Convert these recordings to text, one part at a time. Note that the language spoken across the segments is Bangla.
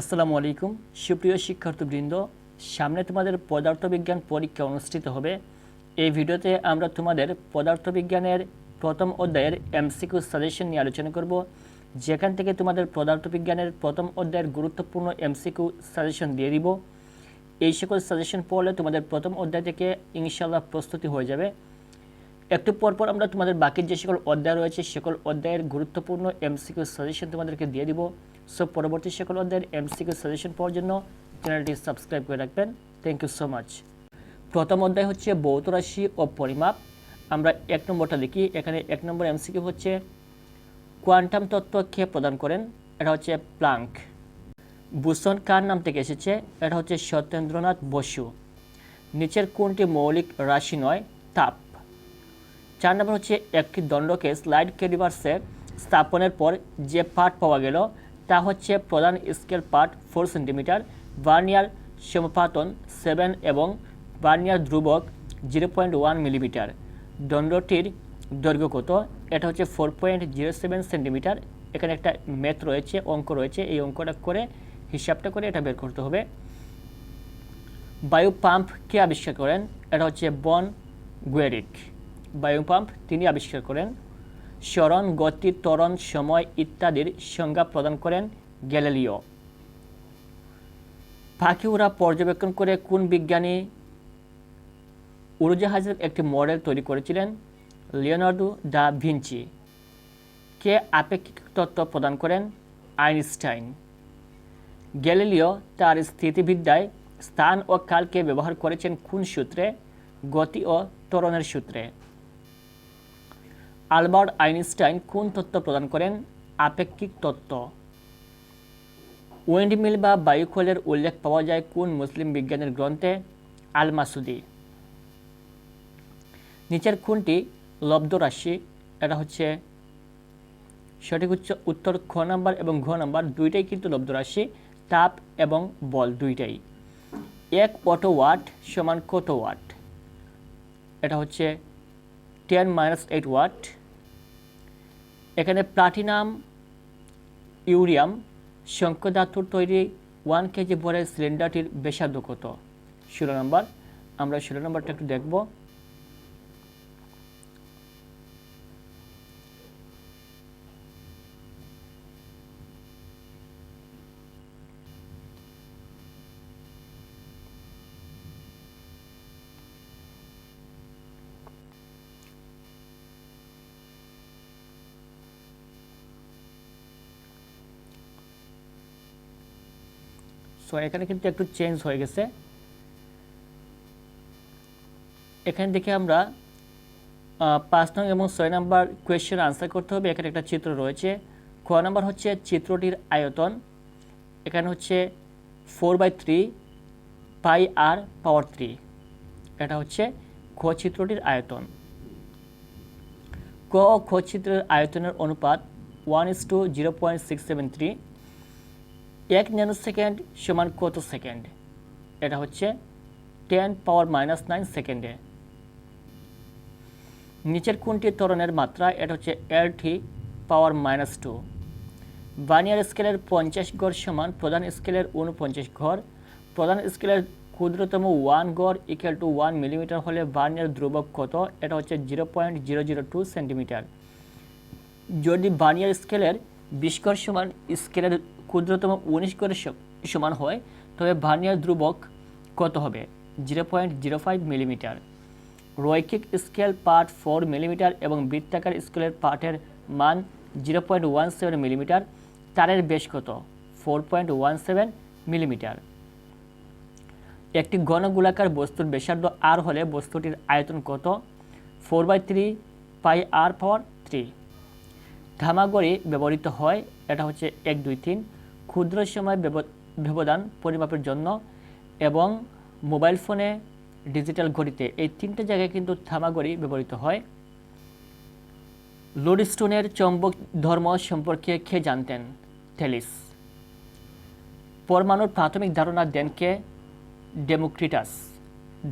আসসালামু আলাইকুম। সুপ্রিয় শিক্ষার্থীবৃন্দ, সামনে তোমাদের পদার্থবিজ্ঞান পরীক্ষা অনুষ্ঠিত হবে। এই ভিডিওতে আমরা তোমাদের পদার্থবিজ্ঞানের প্রথম অধ্যায়ের এমসিকিউ সাজেশন নিয়ে আলোচনা করব। যেখান থেকে তোমাদের পদার্থবিজ্ঞানের প্রথম অধ্যায়ের গুরুত্বপূর্ণ এমসিকিউ সাজেশন দিয়ে দিব। এই সকল সাজেশন পড়লে তোমাদের প্রথম অধ্যায় থেকে ইনশাল্লাহ প্রস্তুতি হয়ে যাবে। একটু পরপর আমরা তোমাদের বাকি যে সকল অধ্যায় রয়েছে, সকল অধ্যায়ের গুরুত্বপূর্ণ এমসিকিউ সাজেশন তোমাদেরকে দিয়ে দিব। সো পরবর্তী সকল অধ্যায়ের এমসিকিউ সাজেশন পাওয়ার জন্য চ্যানেলটি সাবস্ক্রাইব করে রাখবেন। থ্যাংক ইউ সো মাচ প্রথম অধ্যায় হচ্ছে ভৌত রাশি ও পরিমাপ। আমরা এক নম্বরটা দেখি। এখানে এক নম্বর এমসিকিউ হচ্ছে কোয়ান্টাম তত্ত্ব কে প্রদান করেন। এটা হচ্ছে প্লাঙ্ক। বুসন কার নাম থেকে এসেছে? এটা হচ্ছে সত্যেন্দ্রনাথ বসু। নিচের কোনটি মৌলিক রাশি নয়, তাপ। চার নম্বর হচ্ছে একটি দণ্ডকে স্লাইড ক্যালিভার্সে স্থাপনের পর যে পার্ট পাওয়া গেল তা হচ্ছে প্রধান scale part four centimetre, vernier সমপাতন seven এবং ভার্নিয়ার ধ্রুবক জিরো পয়েন্ট ওয়ান মিলিমিটার। দণ্ডটির দৈর্ঘ্য কত? এটা হচ্ছে four point zero seven centimetre. এখানে একটা ম্যাথ রয়েছে, অঙ্ক রয়েছে। এই অঙ্কটা করে, হিসাবটা করে এটা বের করতে হবে। বায়ু পাম্প কে আবিষ্কার করেন? এটা হচ্ছে বন গুয়েরিক। বায়ু পাম্প তিনি আবিষ্কার করেন। স্মরণ, গতি, ত্বরণ, সময় ইত্যাদির সংজ্ঞা প্রদান করেন গ্যালিলিও। পাখি উড়া পর্যবেক্ষণ করে কোন বিজ্ঞানী উড়োজাহাজের একটি মডেল তৈরি করেছিলেন? Leonardo da Vinci. কে আপেক্ষিক তত্ত্ব প্রদান করেন? আইনস্টাইন। গ্যালিলিও তার স্থিতিবিদ্যায় স্থান ও কালকে ব্যবহার করেছেন কোন সূত্রে? গতি ও ত্বরণের সূত্রে। আলবার্ট আইনস্টাইন কোন তত্ত্ব প্রদান করেন? আপেক্ষিক তত্ত্ব। উইন্ডমিল বা বায়ুখোলের উল্লেখ পাওয়া যায় কোন মুসলিম বিজ্ঞানের গ্রন্থে? আল মাসুদি নিচের কোনটি? লব্ধ রাশি এটা হচ্ছে সঠিক উচ্চ, উত্তর খ নাম্বার এবং ঘ নাম্বার দুইটাই কিন্তু লব্ধ রাশি তাপ এবং বল দুইটাই। এক অটো ওয়াট সমান কত ওয়াট? এটা হচ্ছে টেন মাইনাস এইট ওয়াট। এখানে প্লাটিনাম, ইউরিয়াম শঙ্কধাতুর তৈরি ওয়ান কেজি ভরের সিলিন্ডারটির ব্যাসার্ধ কত? ষোলো নম্বর আমরা ষোলো নম্বরটা একটু দেখব। সো এখানে কিন্তু একটু চেঞ্জ হয়ে গেছে। এখান থেকে আমরা পাঁচ নং এবং ছয় নাম্বার কোয়েশ্চেন আনসার করতে হবে। এখানে একটা চিত্র রয়েছে। ক নাম্বার হচ্ছে চিত্রটির আয়তন। এখানে হচ্ছে four by three pi R power three এটা হচ্ছে খ চিত্রটির আয়তন। ক ও খ চিত্রের আয়তনের অনুপাত one is two zero point six seven three এক ন্যানো সেকেন্ড সমান কত সেকেন্ড এটা হচ্ছে টেন পাওয়ার মাইনাস নাইন সেকেন্ডে নিচের কোনটি ত্বরণের মাত্রা? এটা হচ্ছে এল টি পাওয়ার মাইনাস টু বানিয়ার স্কেলের পঞ্চাশ গড় সমান প্রধান স্কেলের উনপঞ্চাশ ঘর প্রধান স্কেলের ক্ষুদ্রতম ওয়ান গড় ইকুয়াল টু ওয়ান মিলিমিটার হলে বার্নিয়ার ধ্রুবক কত? এটা হচ্ছে zero point zero zero two centimetre যদি বার্নিয়ার স্কেলের বিশ গড় সমান স্কেলের ক্ষুদ্রতম উনিশ করে সমান হয়, তবে ভার্নিয়ার ধ্রুবক কত হবে? Zero point zero five millimetre. রৈখিক স্কেল পার্ট ফোর মিলিমিটার এবং বৃত্তাকার স্কেলের পার্টের মান zero point one seven millimetre. তারের বেশ কত? Four point one seven millimetre. একটি ঘন গোলাকার বস্তুর ব্যাসার্ধ আর হলে বস্তুটির আয়তন কত? Four by three pi r power three. ধামাগড়ি ব্যবহৃত হয়, এটা হচ্ছে এক দুই তিন। ক্ষুদ্র সময় ব্যবধান পরিমাপের জন্য এবং মোবাইল ফোনে ডিজিটাল ঘড়িতে এই তিনটে জায়গায় কিন্তু থামাগড়ি ব্যবহৃত হয়। লোডস্টোনের চৌম্বক ধর্ম সম্পর্কে কে জানতেন? থেলিস পরমাণুর প্রাথমিক ধারণা দেন কে? ডেমোক্রিটাস।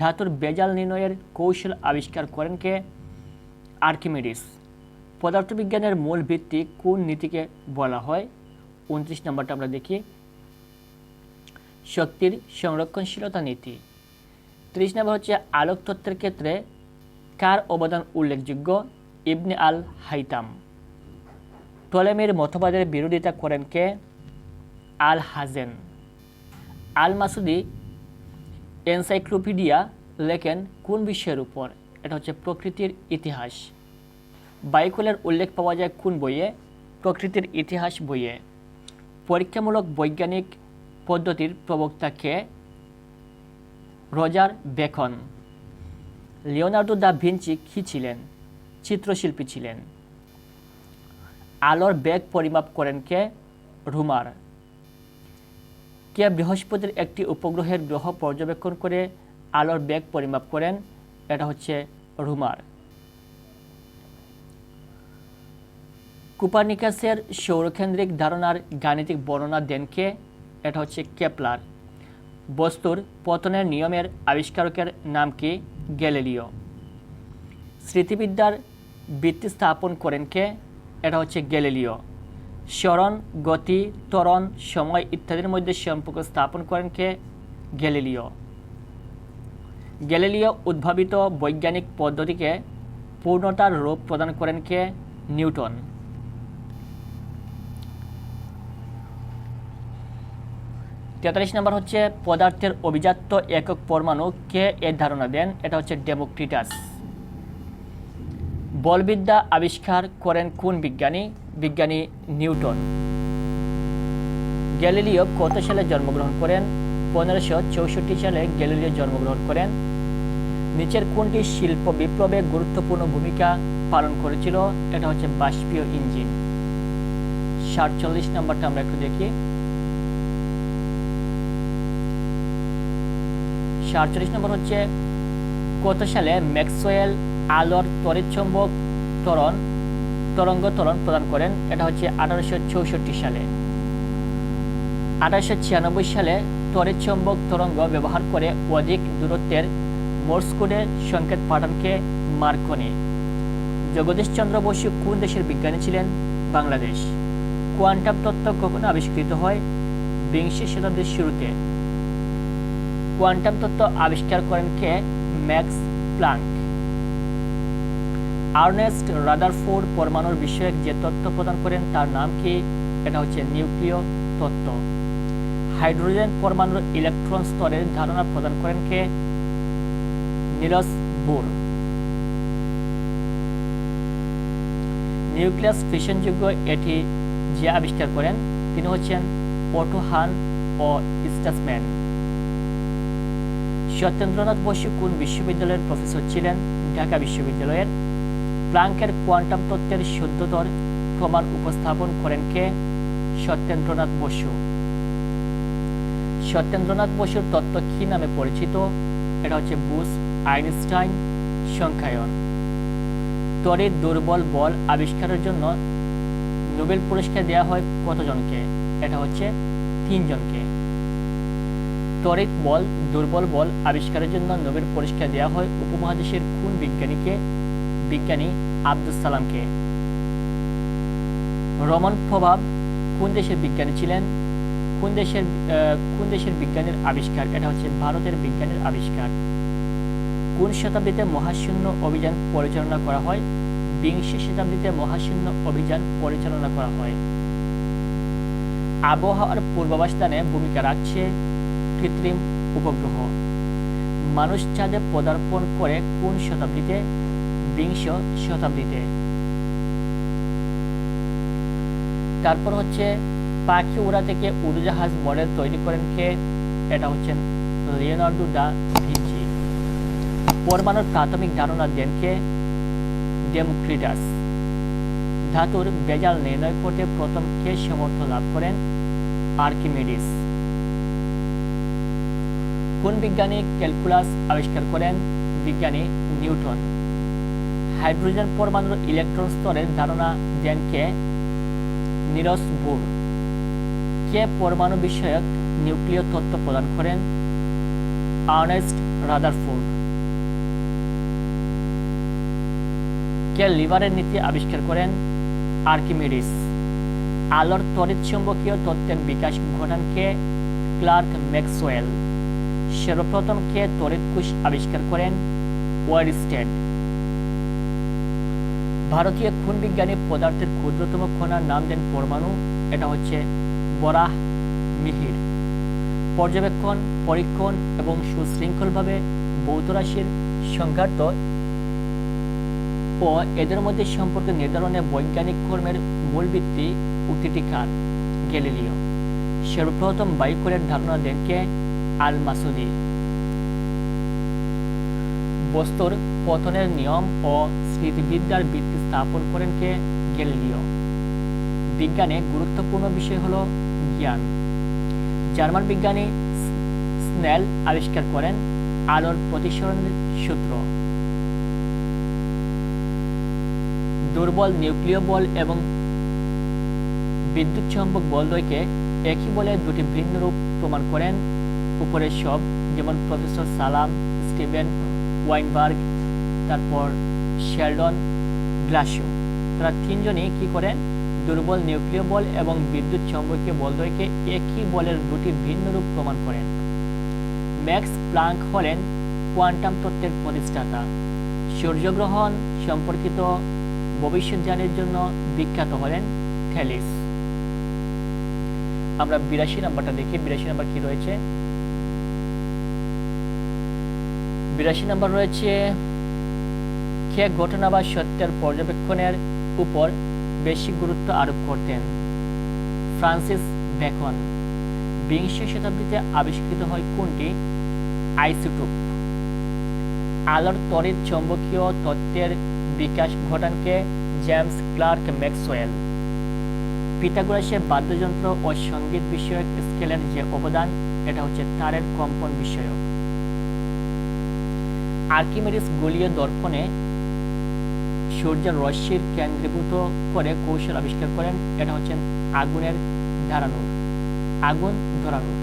ধাতুর বেজাল নির্ণয়ের কৌশল আবিষ্কার করেন কে? আর্কিমিডিস। পদার্থবিজ্ঞানের মূল ভিত্তি কোন নীতিকে বলা হয়? উনত্রিশ নম্বরটা আমরা দেখি। শক্তির সংরক্ষণশীলতা নীতি। ত্রিশ নম্বর হচ্ছে আলোক তত্ত্বের ক্ষেত্রে কার অবদান উল্লেখযোগ্য? ইবনে আল হাইতাম। টলেমির মতবাদের বিরোধিতা করেন কে? আল হাজেন। আল মাসুদি এনসাইক্লোপিডিয়া লেখেন, কোন বিষয়ের উপর? এটা হচ্ছে প্রকৃতির ইতিহাস। বাইকুলের উল্লেখ পাওয়া যায় কোন বইয়ে? প্রকৃতির ইতিহাস বইয়ে। পরীক্ষামূলক বৈজ্ঞানিক পদ্ধতির প্রবক্তাকে Roger Bacon. Leonardo da Vinci কী ছিলেন? চিত্রশিল্পী ছিলেন। আলোর বেগ পরিমাপ করেন কে? রুমার। কে বৃহস্পতির একটি উপগ্রহের গ্রহ পর্যবেক্ষণ করে আলোর বেগ পরিমাপ করেন? এটা হচ্ছে রুমার। কুপারনিকাসের সৌরকেন্দ্রিক ধারণার গাণিতিক বর্ণনা দেন কে? এটা হচ্ছে কেপলার। বস্তুর পতনের নিয়মের আবিষ্কারকের নাম কি? গ্যালিলিও। স্মৃতিবিদ্যার ভিত্তি স্থাপন করেন কে? এটা হচ্ছে গ্যালিলিও। স্মরণ, গতি, ত্বরণ, সময় ইত্যাদির মধ্যে সম্পর্ক স্থাপন করেন কে? গ্যালিলিও। গ্যালিলিও উদ্ভাবিত বৈজ্ঞানিক পদ্ধতিকে পূর্ণতার রূপ প্রদান করেন কে? নিউটন। তেতাল্লিশ নম্বর হচ্ছে পদার্থের অভিজাত্য একক পরমাণু কে এর ধারণা দেন? এটা হচ্ছে ডেমোক্রিটাস। বলবিদ্যা আবিষ্কার করেন কোন বিজ্ঞানী? বিজ্ঞানী নিউটন। গ্যালিলিও কত সালে জন্মগ্রহণ করেন? পনেরোশো চৌষট্টি সালে গ্যালিলিও জন্মগ্রহণ করেন। নিচের কোনটি শিল্প বিপ্লবে গুরুত্বপূর্ণ ভূমিকা পালন করেছিল? এটা হচ্ছে বাষ্পীয় ইঞ্জিন। সাতচল্লিশ নম্বরটা আমরা একটু দেখি। সাতচল্লিশ নম্বর হচ্ছে কত সালে ম্যাক্সওয়েল আলোর তড়িৎচম্বক ত্বরণ, তরঙ্গ ত্বরণ প্রদান করেন। এটা হচ্ছে আঠারোশো চৌষট্টি সালে। আঠারোশো ছিয়ানব্বই সালে তড়িৎচম্বক তরঙ্গ ব্যবহার করে অধিক দূরত্বের মোর্স কোডে সংকেত পাঠানকে মার্কনি। জগদীশচন্দ্র বসু কোন দেশের বিজ্ঞানী ছিলেন? বাংলাদেশ। কোয়ান্টাম তত্ত্ব কখন আবিষ্কৃত হয়? বিংশ শতাব্দীর শুরুতে। কোয়ান্টাম তত্ত্ব আবিষ্কার করেন কে? Max Planck. আর্নেস্ট রাদারফোর্ড পরমাণুর বিষয়ক যে তত্ত্ব প্রদান করেন তার নাম কি? এটা হচ্ছে নিউক্লিয় তত্ত্ব। হাইড্রোজেন পরমাণুর ইলেকট্রন স্তরের ধারণা প্রদান করেন কে? নিরস বোর। নিউক্লিয়াস ফিশনযোগ্য এটি যে আবিষ্কার করেন, তিনি হচ্ছেন অটো হান ও স্টাসম্যান। সত্যেন্দ্রনাথ বসু কোন বিশ্ববিদ্যালয়ের প্রফেসর ছিলেন? ঢাকা বিশ্ববিদ্যালয়ের। প্লাঙ্কের কোয়ান্টাম তত্ত্বের শুদ্ধতর প্রমাণ উপস্থাপন করেন কে? সত্যেন্দ্রনাথ বসু। সত্যেন্দ্রনাথ বসুর তত্ত্ব কি নামে পরিচিত? এটা হচ্ছে বুস আইনস্টাইন সংখ্যায়ন। তড়িৎ দুর্বল বল আবিষ্কারের জন্য নোবেল পুরস্কার দেওয়া হয় কতজনকে? এটা হচ্ছে তিনজনকে। তড়িৎ বল দুর্বল বল আবিষ্কারের জন্য নোবেল পুরস্কার দেওয়া হয় উপমহাদেশের কোন বিজ্ঞানীকে? বিজ্ঞানী আব্দুল সালামকে। রমন প্রভাব কোন দেশের বিজ্ঞানী ছিলেন? কোন দেশের কোন দেশের বিজ্ঞানীর আবিষ্কার? এটা হচ্ছে ভারতের বিজ্ঞানীর আবিষ্কার। কোন শতাব্দীতে মহাশূন্য অভিযান পরিচালনা করা হয়? বিংশ শতাব্দীতে মহাশূন্য অভিযান পরিচালনা করা হয়। আবহাওয়ার পূর্বাবস্থানে ভূমিকা রাখছে কৃত্রিম উপগ্রহ। মানুষ চাঁদে পদার্পণ করে কোন শতাব্দীতে? বিংশ শতাব্দীতে। তারপর হচ্ছে, পাখি উড়া থেকে উড়োজাহাজ মডেল তৈরি করেন কে? এটা হচ্ছেন লিওনার্দো দা ভিঞ্চি। পরমাণুর প্রাথমিক ধারণা দেন কে? ডেমোক্রিটাস। ধাতুর বেজাল নির্ণয় করতে প্রথম কে সমর্থ লাভ করেন? আর্কিমিডিস। কোন বিজ্ঞানী ক্যালকুলাস আবিষ্কার করেন? বিজ্ঞানী নিউটন। হাইড্রোজেন পরমাণুর ইলেকট্রন স্তরের ধারণা দেন কে? নিরস বুর। কে পরমাণু বিষয়ক নিউক্লিয় তত্ত্ব প্রদান করেন? Ernst Rutherford. কে লিভারের নীতি আবিষ্কার করেন? আর্কিমিডিস। আলোর তড়িৎ চুম্বকীয় তত্ত্বের বিকাশ ঘটান কে? Clerk Maxwell. সর্বপ্রথম কে তড়িৎ কোষ আবিষ্কার করেন ওয়ারস্টেড ভারতীয় খুন বিজ্ঞানী পদার্থের ক্ষুদ্রতম কণার নাম দেন পরমাণু, এটা হচ্ছে বরাহ মিহির। পর্যবেক্ষণ, পরীক্ষণ এবং সুশৃঙ্খলভাবে ভৌত রাশির সংঘাত ও এদের মধ্যে সম্পর্ক নির্ধারণে বৈজ্ঞানিক কর্মের মূল ভিত্তি উক্তিটি কার? গ্যালিলিও। সর্বপ্রথম বাইকরের ধারণা দেন কে আল মাসুদি বস্তুর পতনের নিয়ম ও স্মৃতিবিদ্যার ভিত্তি স্থাপন করেন কে গ্যালিলিও বিজ্ঞানে গুরুত্বপূর্ণ বিষয় হল জ্ঞান। জার্মান বিজ্ঞানী স্নেল আবিষ্কার করেন আলোর প্রতিসরণের সূত্র। দুর্বল নিউক্লিয় বল এবং বিদ্যুৎ চম্বক বলদ্বয়কে একই বলে দুটি ভিন্ন রূপ প্রমাণ করেন উপরের সব, যেমন প্রফেসর সালাম, স্টিভেন ওয়াইনবার্গ, তারপর শেলডন গ্লাসিও। তারা তিনজনই কি করেন দুর্বল নিউক্লিয় বল এবং বিদ্যুৎ চৌম্বকীয় বলদ্বয়কে একই বলের দুটি ভিন্ন রূপ প্রমাণ করেন। ম্যাক্স প্লাঙ্ক হলেন কোয়ান্টাম তত্ত্বের প্রতিষ্ঠাতা। সূর্যগ্রহণ সম্পর্কিত ভবিষ্যৎ জ্ঞানের জন্য বিখ্যাত হলেন থ্যালিস। আমরা বিরাশি নাম্বারটা দেখি, বিরাশি নাম্বার কি রয়েছে? বিরাশি নাম্বার রয়েছে, কে ঘটনা বা সত্যের পর্যবেক্ষণের উপর বেশি গুরুত্ব আরোপ করতেন? ফ্রান্সিস বেকন বিংশ শতাব্দীতে আবিষ্কৃত হয় কোনটি? আইসোটোপ। আলোর তড়িৎ চৌম্বকীয় তত্ত্বের বিকাশ ঘটানকে জেমস ক্লার্ক ম্যাক্সওয়েল। পিথাগোরাসের বাদ্যযন্ত্র ও সংগীত বিষয়ক স্কেলের যে অবদান, এটা হচ্ছে তারের কম্পন বিষয়ক। আর্কিমেডিস গলীয় দর্পণে সূর্যের রশ্মির কেন্দ্রীভূত করে কৌশল আবিষ্কার করেন। এটা হচ্ছে আগুনের ধারানোর আগুন ধরানোর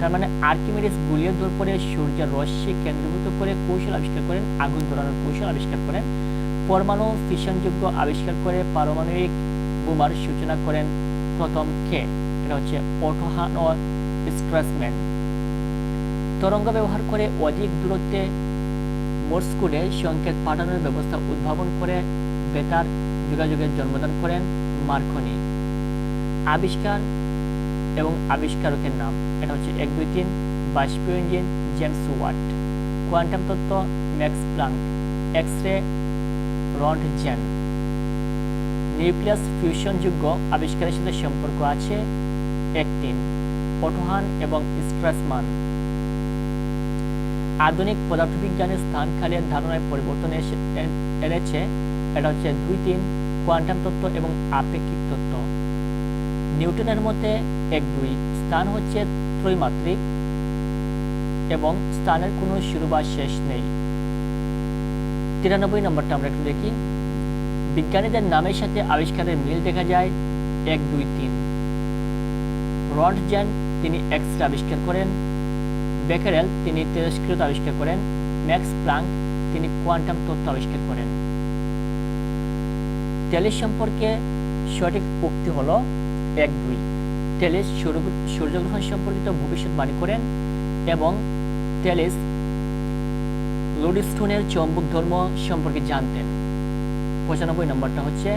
তার মানে আর্কিমেডিস গলীয় দর্পণে সূর্যের রশ্মি কেন্দ্রীভূত করে কৌশল আবিষ্কার করেন, আগুন ধরানোর কৌশল আবিষ্কার করেন। পরমাণু ফিশনযোগ্য আবিষ্কার করে পারমাণবিক বোমার সূচনা করেন প্রথম কে। এটা হচ্ছে অটোহান স্ট্রাসম্যান। তরঙ্গ ব্যবহার করে অধিক দূরত্বে মোর্স কোডে সংকেত পাঠানোর ব্যবস্থা উদ্ভাবন করে বেতার যোগাযোগের জন্মদান করেন মার্কনি। আবিষ্কার এবং আবিষ্কারকের নাম। এটা হচ্ছে এক দুই তিন বাষ্পীয় ইঞ্জিন জেমস ওয়াট। কোয়ান্টাম তত্ত্ব ম্যাক্স প্লাঙ্ক। এক্স রে রন্ড রন্টজেন নিউক্লিয়াস ফিউশনযোগ্য আবিষ্কারের সাথে সম্পর্ক আছে একটিন। অটোহান এবং স্ট্রাসমান। আধুনিক পদার্থবিজ্ঞানের স্থানকালের ধারণায় পরিবর্তন এনেছে। এটা হচ্ছে দুই তিন কোয়ান্টাম তত্ত্ব এবং আপেক্ষিক তত্ত্ব। নিউটনের মতে এক দুই স্থান হচ্ছে ত্রৈমাত্রিক এবং স্থানের কোনো শুরু বা শেষ নেই। তিরানব্বই নম্বরটা আমরা একটু দেখি। বিজ্ঞানীদের নামের সাথে আবিষ্কারের মিল দেখা যায় এক দুই তিন। রন্টজেন তিনি এক্স আবিষ্কার করেন। বেকারেল, তিনি তেজস্ক্রিয়তা আবিষ্কার করেন। ম্যাক্স প্লাঙ্ক, তিনি কোয়ান্টাম তত্ত্ব আবিষ্কার করেন। টেলিস সম্পর্কে সঠিক উক্তি হলো এক দুই। টেলিস সূর্যগ্রহণ সম্পর্কিত ভবিষ্যৎবাণী করেন এবং টেলিস লোডিস্টোনের চৌম্বক ধর্ম সম্পর্কে জানতেন। পঁচানব্বই নম্বরটা হচ্ছে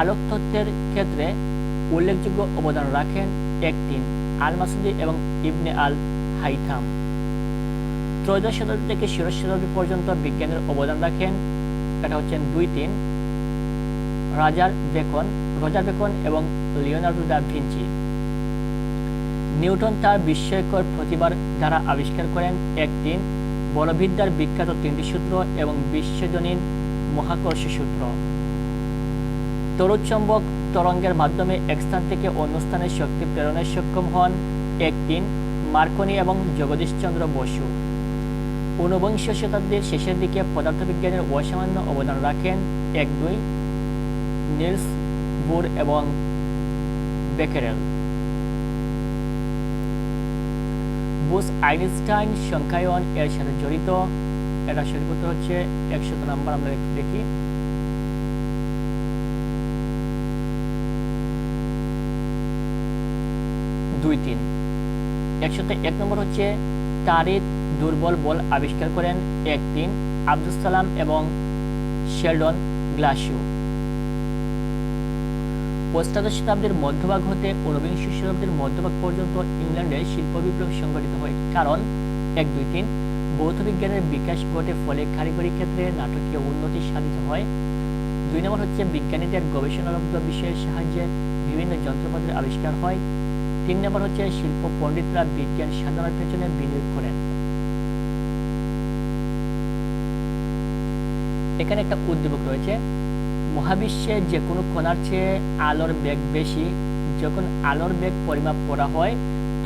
আলোক তত্ত্বের ক্ষেত্রে উল্লেখযোগ্য অবদান রাখেন এক তিন আল মাসুদি এবং ইবনে আল হাইথাম। ত্রয়োদশ শতাব্দী থেকে ষোড়শ শতাব্দী পর্যন্ত বিজ্ঞানের অবদান রাখেন। এটা হচ্ছেন দুই তিন। রাজার বেকন রজার বেকন এবং লিওনার্ডো দা ভিঞ্চি। নিউটন তার বিস্ময়কর প্রতিবার দ্বারা আবিষ্কার করেন এক তিন বলবিদ্যার বিখ্যাত তিনটি সূত্র এবং বিশ্বজনীন মহাকর্ষ সূত্র। তরুচম্বক তরঙ্গের মাধ্যমে এক স্থান থেকে অন্য স্থানে শক্তি প্রেরণে সক্ষম হন। এক তিন মার্কনি এবং জগদীশচন্দ্র বসু। ঊনবিংশ শতাব্দীর শেষের দিকে পদার্থবিজ্ঞানের অসামান্য অবদান রাখেন এক দুই, নিলস বুর এবং বেকেরেল। বুস আইনস্টাইন সংখ্যায়ন এর সাথে জড়িত। এটা সঠিক হচ্ছে একশত নাম্বার আমরা একটু দেখি। দুই তিন। একশোতে এক নম্বর হচ্ছে তারিদ দুর্বল বল আবিষ্কার করেন এক তিন আব্দুল সালাম এবং শেলডন গ্লাসিও। অষ্টাদশ শতাব্দীর মধ্যভাগ হতে ঊনবিংশ শতাব্দীর মধ্যভাগ পর্যন্ত ইংল্যান্ডে শিল্প বিপ্লব সংঘটিত হয়, কারণ এক দুই তিন ভৌত বিজ্ঞানের বিকাশ ঘটে ফলে কারিগরি ক্ষেত্রে নাটকীয় উন্নতি সাধিত হয়। দুই নম্বর হচ্ছে বিজ্ঞানীদের গবেষণালব্ধ বিষয়ের সাহায্যে বিভিন্ন যন্ত্রপাতির আবিষ্কার হয়। তিন নম্বর হচ্ছে শিল্প পণ্ডিতরা বিজ্ঞান সাধনার পেছনে বিনিয়োগ করেন। এখানে একটা উদ্দীপক রয়েছে। মহাবিশ্বে যে কোনো কণার চেয়ে আলোর বেগ বেশি, যখন আলোর বেগ পরিমাপ করা হয়,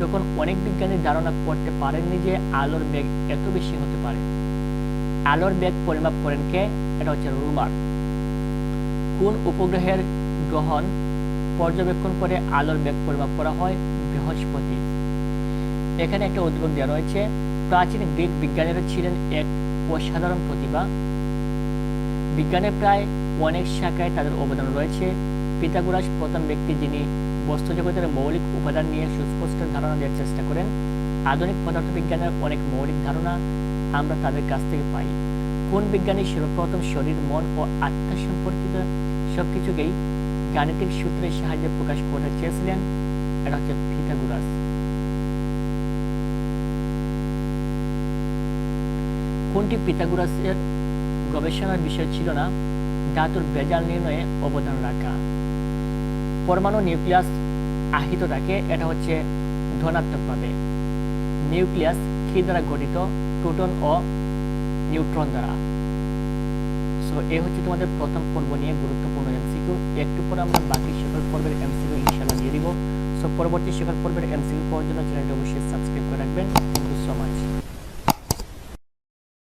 তখন অনেক বিজ্ঞানী ধারণা করতে পারেননি যে আলোর বেগ এত বেশি হতে পারে। আলোর বেগ পরিমাপ করেন কে? এটা হচ্ছে রুমার। কোন উপগ্রহের গ্রহণ পর্যবেক্ষণ করে আলোর বেগ পরিমাপ করা হয়? বৃহস্পতি। এখানে একটা উদ্যোগ দেওয়া রয়েছে। প্রাচীন গ্রিক বিজ্ঞানীরা ছিলেন এক অসাধারণ প্রতিভা। বিজ্ঞানের প্রায় অনেক শাখায় তাদের অবদান রয়েছে। পিতাগোরাস প্রথম ব্যক্তি যিনি বস্তুজগতের মৌলিক উপাদান নিয়ে সুস্পষ্ট ধারণা দেওয়ার চেষ্টা করেন। আধুনিক পদার্থবিজ্ঞানের অনেক মৌলিক ধারণা আমরা তাদের কাছ থেকে পাই। কোন বিজ্ঞানী সর্বপ্রথম শরীর, মন ও আত্মা সম্পর্কিত সবকিছুকেই গাণিতিক সূত্রের সাহায্যে প্রকাশ করতে চেয়েছিলেন? এটা হচ্ছে পিথাগোরাস কোনটি পিথাগোরাসের গবেষণার বিষয় ছিল না? ধাতুর বেজাল নির্ণয়ে অবদান রাখা। পরমাণু নিউক্লিয়াস আহিত থাকে, এটা হচ্ছে ধনাত্মকভাবে। নিউক্লিয়াস কি দ্বারা গঠিত প্রোটন ও নিউট্রন দ্বারা। সো এই হচ্ছে তোমাদের প্রথম পর্ব নিয়ে গুরুত্বপূর্ণ এমসিকিউ। একটু পর আমরা বাকি সকল পর্বের এমসিকিউ ইনশাআল্লাহ দিয়ে দিব। সব পরবর্তী শেখার পর্বের এমসিকিউ পাওয়ার জন্য চ্যানেলটি অবশ্যই সাবস্ক্রাইব করে রাখবেন। Thank you so much